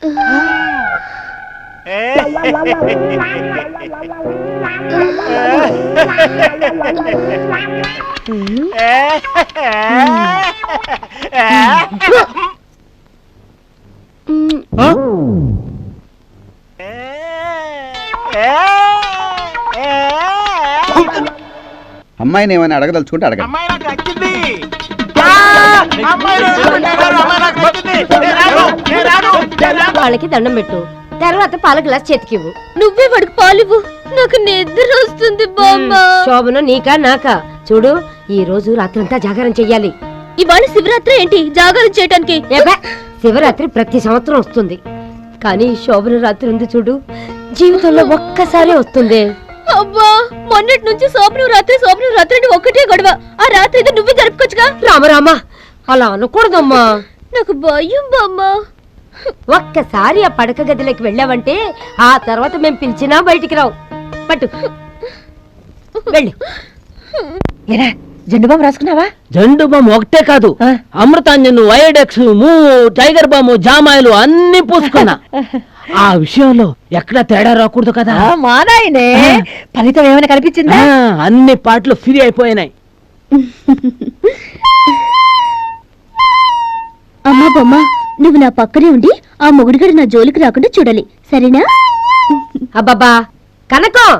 అమ్మాయిని ఏమైనా అడగదలుచుకుంటే అడగండి. అమ్మాయి నాకు నచ్చింది. వాళ్ళకి దండం పెట్టు. తర్వాత పాల గ్లాస్ చేతికివ్వు. నువ్వే వాడికి పాలివ్వు. నాకు నిద్ర వస్తుంది శోభను నీకా నాకా? చూడు ఈ రోజు రాత్రంతా జాగారం చెయ్యాలి. ఇవాళ శివరాత్రి ఏంటి? జాగారం చేయడానికి ఏబే, శివరాత్రి ప్రతి సంవత్సరం వస్తుంది. కానీ శోభన రాత్రి ఉంది చూడు జీవితంలో ఒక్కసారి వస్తుంది. అబ్బా మొన్నటి నుంచి సోమను రాత్రి సోమను రాత్రి అని ఒక్కటే గొడవ. ఆ రాత్రి నువ్వే జరుపుకోవచ్చుగా. రామరామా అలా అనకూడదమ్మా. నాకు భయం బామ్మ. ఒక్కసారి ఆ పడక గదిలోకి వెళ్ళావంటే ఆ తర్వాత మేం పిలిచినా బయటికి రావు. పట్టు. వెళ్ళి. ఏరా జెండు బామ్ రాసుకున్నావా? జండు బామ్ ఒకటే కాదు. అమృతాంజన్ వైడెక్స్ మూ టైగర్ బాము జామాయిలు అన్ని పూసుకున్నా. ఆ విషయంలో ఎక్కడ తేడా రాకూడదు కదా. ఆ, మా నాయనే ఫలితం ఏమైనా కనిపించిందా? ఆ, అన్ని పాటలు ఫ్రీ అయిపోయినాయి. బొమ్మ నువ్వు నా పక్కనే ఉండి ఆ మొగుడుగడు నా జోలికి రాకుండా చూడాలి. సరేనా? అబ్బబ్బా కనకం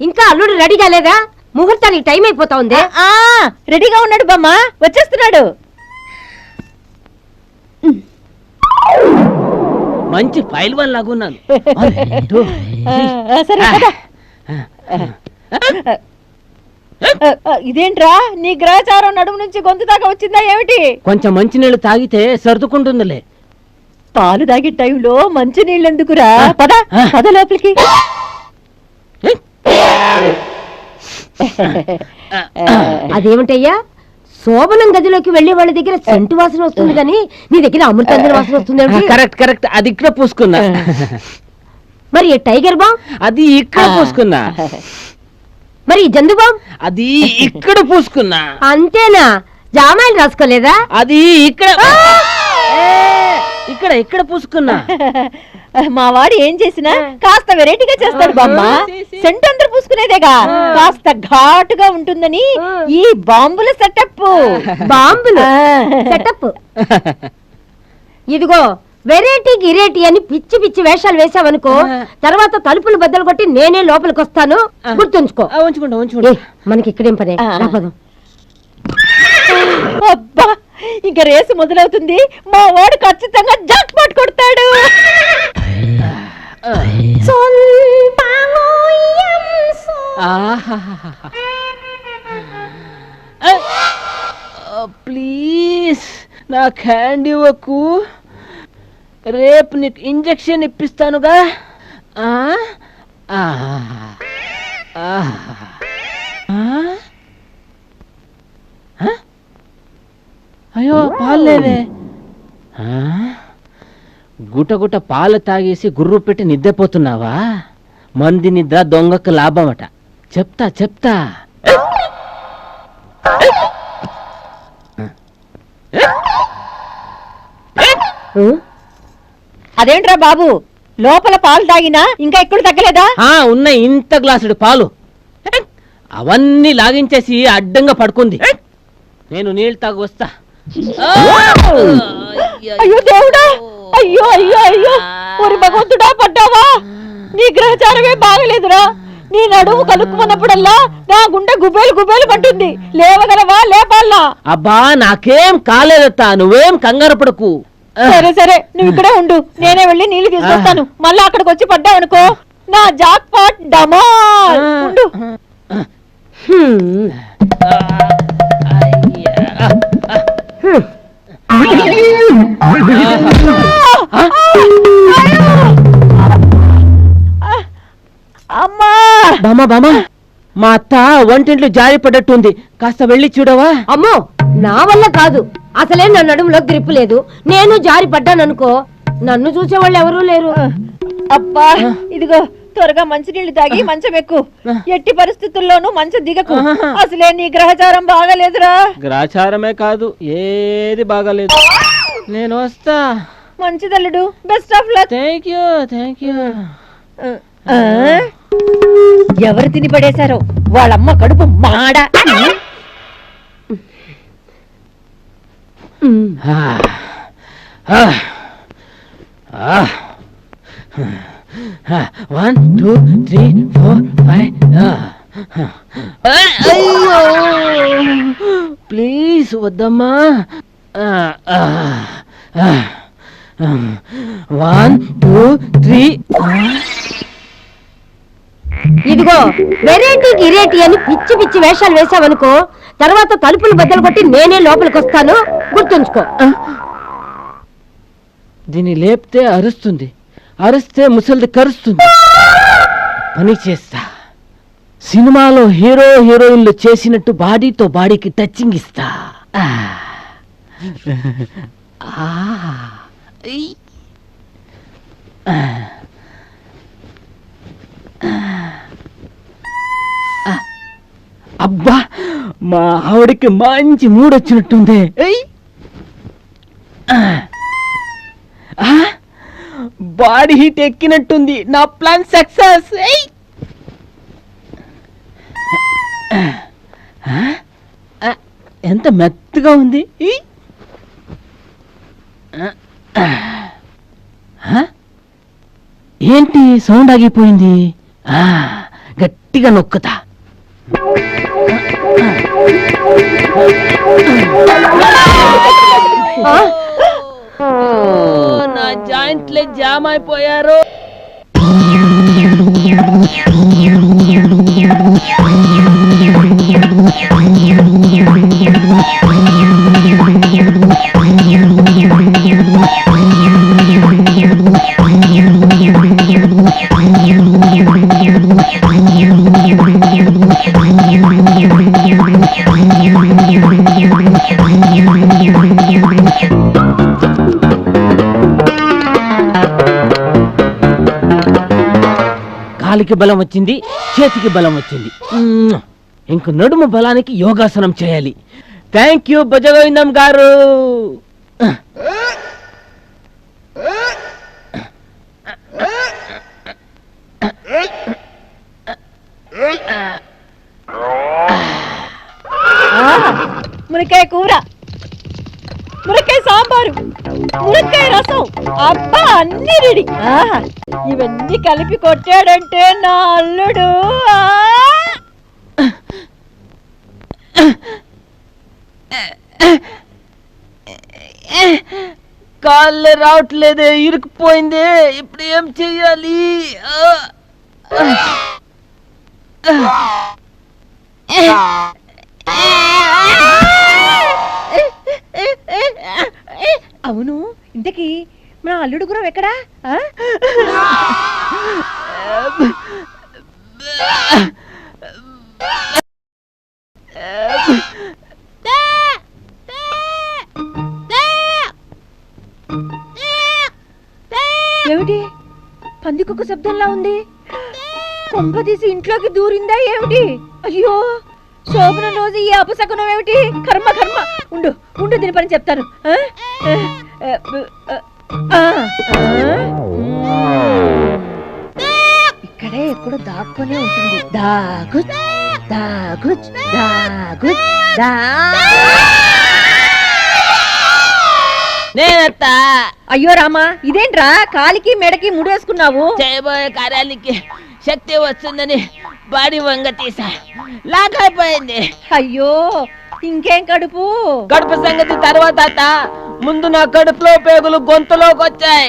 ఇంకా అల్లుడు రెడీ కాలేదా ముహూర్తానికి టైం అయిపోతా ఉంది ఆ, రెడీగా ఉన్నాడు బామ్మ వచ్చేస్తున్నాడు. మంచి ఫైల్ వన్ లాగున్నాను సరే ఇదేంట్రా? నీ గ్రహచారం నడుము నుంచి గొంతు దాకా వచ్చిందా ఏమిటి? కొంచెం మంచినీళ్ళు తాగితే సర్దుకుంటుందిలే. పాలు తాగే టైంలో మంచి నీళ్ళెందుకురా పద పద లోపలికి. అదేమిటయ్యా? శోభనం గదిలోకి వెళ్ళే వాళ్ళ దగ్గర సెంటు వాసన వస్తుంది కానీ నీ దగ్గర అమృతాంజన వాసన వస్తుంది? Correct correct. అది ఇక్కడ పూసుకున్నా. మరి ఈ టైగర్ బామ్? అది ఇక్కడ పూసుకున్నా. మరి ఈ జందు బామ్? అది ఇక్కడ పూసుకున్నా. అంతేనా? జామాయిలు రాసుకోలేదా? అది ఇక్కడ. ఇక్కడ ఇక్కడ పూసుకున్నా. మా వాడు ఏం చేసినా కాస్త వెరైటీగా చేస్తాడు బామ్మ. సెంట్ అందరు పూసుకునేదేగా. కాస్త ఘాటుగా ఉంటుందని ఈ బాంబుల సెటప్ బాంబులు? సెటప్ ఇదిగో వెరైటీ గిరేటీ అని పిచ్చి పిచ్చి వేషాలు వేసావనుకో తర్వాత తలుపులు బద్దలు కొట్టి నేనే లోపలికి వస్తాను గుర్తుంచుకో. ఉంచుకుంటా మనకి ఇక్కడేం పనే? పదం. అబ్బా ఇంకా రేసు మొదలవుతుంది. మా వాడు ఖచ్చితంగా జాక్ పాట్ కొడతాడు. ప్లీజ్ నాకు హ్యాండ్ ఇవ్వకు రేపు నీకు ఇంజెక్షన్ ఇప్పిస్తానుగా. ఆ? అయ్యో పాలు లేవే ఆ? గుట పాలు తాగేసి గుర్రు పెట్టి నిద్రపోతున్నావా? మంది నిద్ర దొంగకు లాభమట. చెప్తా చెప్తా. Huh? అదేంట్రా బాబు? లోపల పాలు తాగినా ఇంకా ఎక్కడ తగ్గలేదా? ఆ ఉన్న ఇంత గ్లాసుడు పాలు. అవన్నీ లాగించేసి అడ్డంగా పడుకుంది. నేను నీళ్ళు తాగి వస్తా. ఆ! అయ్యో దేవుడా! అయ్యో అయ్యో అయ్యో. ఒరి భగవంతుడా పడ్డావా? నీ గ్రహచారమే బాగలేదురా. నీ నడుము కలుక్కున్నప్పుడల్లా నా గుండె గుబేలు గుబేలు పట్టుంది. లేవగలవా లేపాలా అబ్బా నాకేం కాలేదత్తా. నువ్వేం కంగారు పడకు. సరే సరే నువ్వు ఇక్కడే ఉండు. నేనే వెళ్ళి నీళ్ళు తీసుకొస్తాను. మళ్ళీ అక్కడికి వచ్చి పడ్డావనుకో నా జాక్ పాట్ డమాల్ ఉండు. హ్మ్. హ్మ్. అమ్మా! బామా బామా మా అత్త వంటింట్లో జారి పడ్డట్టుంది కాస్త వెళ్ళి చూడవా? అమ్మో నా వల్ల కాదు. అసలే నా నడుములో గ్రిప్ లేదు. నేను జారి పడ్డాననుకో నన్ను చూసేవాళ్ళు ఎవరూ లేరు. అబ్బా ఇదిగో త్వరగా మంచినీళ్ళు తాగి మంచం ఎక్కు. ఎట్టి పరిస్థితుల్లోనూ మంచం దిగకు. అసలే నీ గ్రహచారం బాగాలేదురా. గ్రాచారమే కాదు ఏది బాగాలేదు. నేను వస్తా. మంచిదల్లుడు best of luck thank you thank you ఎవరు తిని పడేశారో? వాళ్ళమ్మ కడుపు మాడ. One two three four five అయ్యో. ప్లీజ్ వద్దమ్మా. వన్ టూ త్రీ ఇదిగో వెరైటీ గిరేటీ అని పిచ్చి పిచ్చి వేషాలు వేసావనుకో తర్వాత తలుపులు బద్దలు కొట్టి నేనే లోపలికి వస్తాను గుర్తుంచుకో దీన్ని లేపితే అరుస్తుంది. అరిస్తే ముసలిది కరుస్తుంది. పని చేస్తా. సినిమాలో హీరో హీరోయిన్లు చేసినట్టు బాడీతో బాడీకి టచింగ్ ఇస్తా. ఆ. అబ్బా మా ఆవిడకి మంచి. ఆ. ఆ? బాడీ హీట్ ఎక్కినట్టుంది. నా ప్లాన్ సక్సెస్. ఎంత మెత్తగా ఉంది? ఏంటి సౌండ్ ఆగిపోయింది? గట్టిగా నొక్కుతా. నా జాయింట్లే జామ్ అయిపోయారు. కాలికి బలం వచ్చింది చేతికి బలం వచ్చింది. ఇంక నడుము బలానికి యోగాసనం చేయాలి. థ్యాంక్ యూ భజగోవిందం గారు. మునక్కాయ కూర మునక్కాయ సాంబారు మునక్కాయ రసం. అబ్బా అన్ని రెడీ. ఇవన్నీ కలిపి కొట్టాడంటే నా అల్లుడు కాళ్ళు రావట్లేదు ఇరుక్కుపోయిందే ఇప్పుడు ఏం చెయ్యాలి? అవును ఇంతకీ మా అల్లుడు గురం ఎక్కడా? ఏమిటి? పందికొక శబ్దంలా ఉంది. కొంప తీసి ఇంట్లోకి దూరిందా ఏమిటి? అయ్యో శోభన రోజు ఈ అపశకునం ఏమిటి? కర్మ కర్మ. ఉండు ఉండు దీని పని చెప్తాను. ఆ. ఇక్కడే ఎక్కడో దాక్కునే ఉంటుంది. దాగు దాగు దాగు నేనత్తా. అయ్యో రామా ఇదేంట్రా? కాలికి మెడకి ముడేసుకున్నావు? చేయబోయే కార్యాలకి శక్తి వస్తుందని బాడీ వంగ తీసా. లాక్ అయిపోయింది. అయ్యో ఇంకేం కడుపు? కడుపు సంగతి తర్వాత అత్త ముందు నా కడుపులో పేగులు గొంతులోకి వచ్చాయి.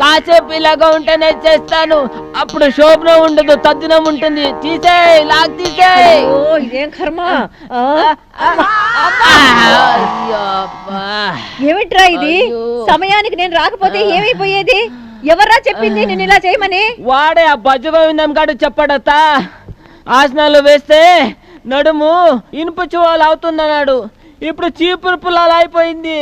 కాసేపు ఇలాగా ఉంటేనే చేస్తాను. అప్పుడు శోభన ఉండదు తద్దినం ఉంటుంది. తీసేయ్ తీసేయ్. అయ్యో ఇదేం కర్మ. ఏమిట్రా ఇది. సమయానికి నేను రాకపోతే ఏమైపోయేది? ఎవర్రా చెప్పింది? నేను ఇలా చేయమని? వాడే ఆ బజ్జగోవిందం గాడు చెప్పడత. ఆసనాలు వేస్తే నడుము ఇనుప చువాలు అవుతుందన్నాడు. ఇప్పుడు చీపురు పుల్లాలు అయిపోయింది.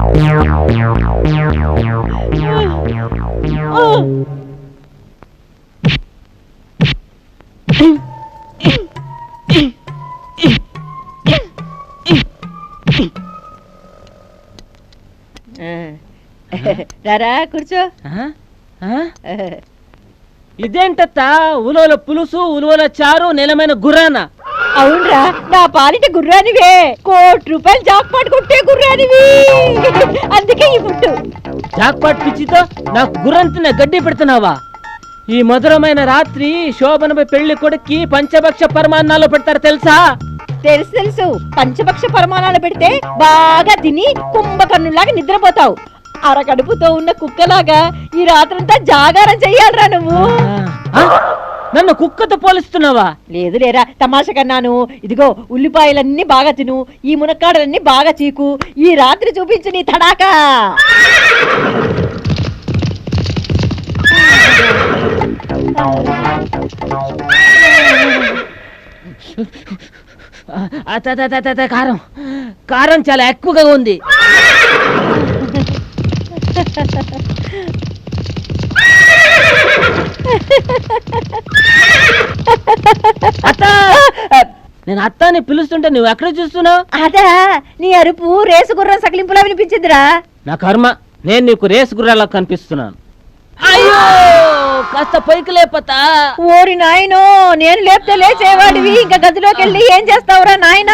దారా కూర్చో? ఇదేంటత్త? ఉలువల పులుసు ఉలువల చారు నిలమైన గుర్రాన అవునరా నా పాలిట గుర్రానివే. కోటి రూపాయలు జాక్పాట్ కొట్టే గుర్రానివి. అందుకే ఈ ఫుడ్ జాక్పాట్ పిచ్చితో నాకు గుర్రంతిన గడ్డి పెడుతున్నావా? ఈ మధురమైన రాత్రి శోభనపై పెళ్ళి కొడుక్కి పంచభక్ష పరమాన్నాలు పెడతారు తెలుసా? తెలుసు తెలుసు. పంచపక్ష పరిమాణాలు పెడితే బాగా తిని కుంభకర్ణులాగా నిద్రపోతావు. అరకడుపుతో ఉన్న కుక్కలాగా ఈ రాత్రంతా జాగారం చెయ్యాలరా నువ్వు? నన్ను కుక్కతో పోలిస్తున్నావా? లేదు లేరా తమాషా కన్నాను. ఇదిగో ఉల్లిపాయలన్నీ బాగా తిను. ఈ మునక్కాడలన్నీ బాగా చీకు. ఈ రాత్రి చూపించు నీ తడాకా. కారం. కారం చాలా ఎక్కువగా ఉంది. నేను అత్తాని పిలుస్తుంటే నువ్వు ఎక్కడ చూస్తున్నావు? అదా నీ అరుపు రేసు గుర్రం సకిలింపులా వినిపించిందిరా. నా కర్మ నేను నీకు రేసు గుర్రాలా కనిపిస్తున్నాను. అయ్యో! కాస్త పైకి లేపతా. ఓరి నాయనో నేను లేపితే లేచేవాడివి. ఇంకా గదిలోకి వెళ్ళి ఏం చేస్తావురా నాయనా?